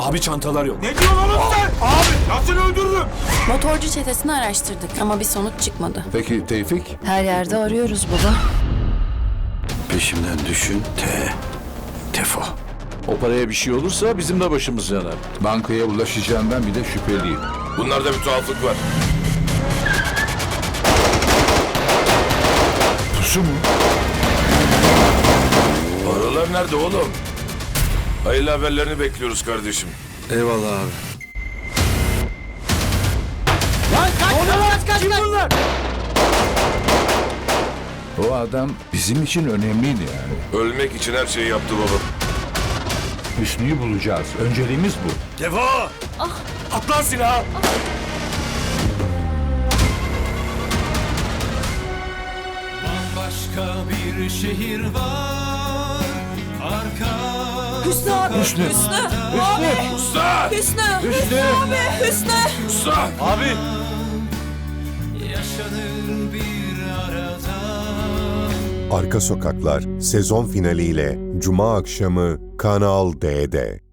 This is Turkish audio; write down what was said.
Abi çantalar yok. Ne diyorsun oğlum sen? Abi seni öldürürüm. Motorcu çetesini araştırdık ama bir sonuç çıkmadı. Peki Tevfik? Her yerde arıyoruz baba. Peşimden düşün. Te. Tefo. O paraya bir şey olursa bizim de başımız yanar. Bankaya ulaşacağından bir de şüpheliyim. Bunlarda bir tuhaflık var. Pusu mu? Paralar nerede oğlum? Hayırlı haberlerini bekliyoruz kardeşim. Eyvallah abi. O adam bizim için önemliydi yani. Ölmek için her şeyi yaptı baba. Hüsnü'yü bulacağız. Önceliğimiz bu. Tefo! At lan silahı! Başka bir şehir var Hüsnü abi. Hüsnü. Hüsnü. Abi. Usta! Hüsnü. Hüsnü abi. Hüsnü. Usta! Abi! yaşanır bir arada Arka Sokaklar sezon finaliyle Cuma akşamı Kanal D'de.